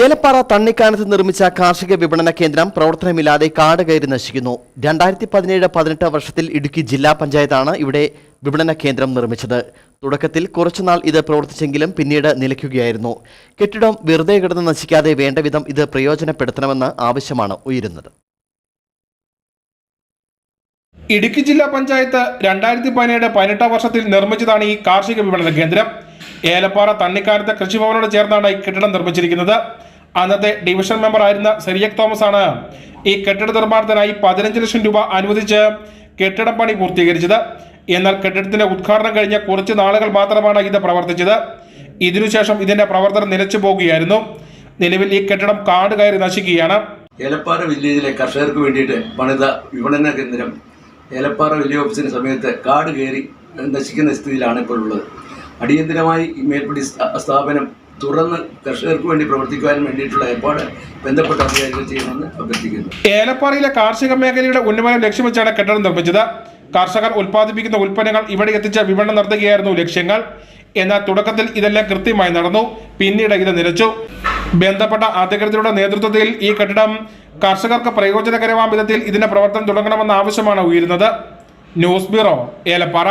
ഏലപ്പാറ തണ്ണിക്കാനത്ത് നിർമ്മിച്ച കാർഷിക വിപണന കേന്ദ്രം പ്രവർത്തനമില്ലാതെ കാട് കയറി നശിക്കുന്നു. രണ്ടായിരത്തി പതിനേഴ് പതിനെട്ട് വർഷത്തിൽ ഇടുക്കി ജില്ലാ പഞ്ചായത്താണ് ഇവിടെ വിപണന കേന്ദ്രം നിർമ്മിച്ചത്. തുടക്കത്തിൽ കുറച്ചുനാൾ ഇത് പ്രവർത്തിച്ചെങ്കിലും പിന്നീട് നിലയ്ക്കുകയായിരുന്നു. കെട്ടിടം വെറുതെ കിടന്ന് നശിക്കാതെ വേണ്ട വിധം ഇത് പ്രയോജനപ്പെടുത്തണമെന്ന് ആവശ്യമാണ് ഉയരുന്നത്. ഇടുക്കി ജില്ലാ പഞ്ചായത്ത് രണ്ടായിരത്തി പതിനേഴ് പതിനെട്ടാം വർഷത്തിൽ നിർമ്മിച്ചതാണ് ഈ കാർഷിക വിപണന കേന്ദ്രം. ഏലപ്പാറ തണ്ണിക്കാരത്തെ കൃഷിഭവനോട് ചേർന്നാണ് ഈ കെട്ടിടം നിർമ്മിച്ചിരിക്കുന്നത്. അന്നത്തെ ഡിവിഷൻ മെമ്പർ ആയിരുന്ന സെറിയക് തോമസ് ആണ് ഈ കെട്ടിട നിർമ്മാണത്തിനായി പതിനഞ്ച് ലക്ഷം രൂപ അനുവദിച്ച് കെട്ടിടം പണി പൂർത്തീകരിച്ചത്. എന്നാൽ കെട്ടിടത്തിന്റെ ഉദ്ഘാടനം കഴിഞ്ഞ കുറച്ച് നാളുകൾ മാത്രമാണ് ഇത് പ്രവർത്തിച്ചത്. ഇതിനുശേഷം ഇതിന്റെ പ്രവർത്തനം നിലച്ചു പോകുകയായിരുന്നു. നിലവിൽ ഈ കെട്ടിടം കാട് കയറി നശിക്കുകയാണ്. ഏലപ്പാറ വില്ലേജിലെ കർഷകർക്ക് വേണ്ടിയിട്ട് പണിത വിപണന കേന്ദ്രം ഏലപ്പാറ വില്ലേജ് ഓഫീസിന് സമയത്ത് കാട് കയറി നശിക്കുന്ന സ്ഥിതിയിലാണ് ഇപ്പോൾ ഉള്ളത്. അടിയന്തരമായി മേൽപ്പടി സ്ഥാപനം തുറന്ന് കർഷകർക്ക് വേണ്ടി പ്രവർത്തിക്കുവാൻ വേണ്ടിയിട്ടുള്ള ഏർപ്പാട് ബന്ധപ്പെട്ട അധികാരികൾ ചെയ്യണമെന്ന് അഭ്യർത്ഥിക്കുന്നു. ഏലപ്പാറയിലെ കാർഷിക മേഖലയുടെ ഉന്നമനം ലക്ഷ്യം വെച്ചാണ് കെട്ടിടം നിർമ്മിച്ചത്. കർഷകർ ഉൽപ്പാദിപ്പിക്കുന്ന ഉൽപ്പന്നങ്ങൾ ഇവിടെ എത്തിച്ച വിപണനം നടത്തുകയായിരുന്നു ലക്ഷ്യങ്ങൾ. എന്നാൽ തുടക്കത്തിൽ ഇതെല്ലാം കൃത്യമായി നടന്നു. പിന്നീട് ഇത് നിലച്ചു. ബന്ധപ്പെട്ട അധികൃതരുടെ നേതൃത്വത്തിൽ ഈ കെട്ടിടം കർഷകർക്ക് പ്രയോജനകരമാം വിധത്തിൽ ഇതിന്റെ പ്രവർത്തനം തുടങ്ങണമെന്ന ആവശ്യമാണ് ഉയരുന്നത്. News bureau Elappara.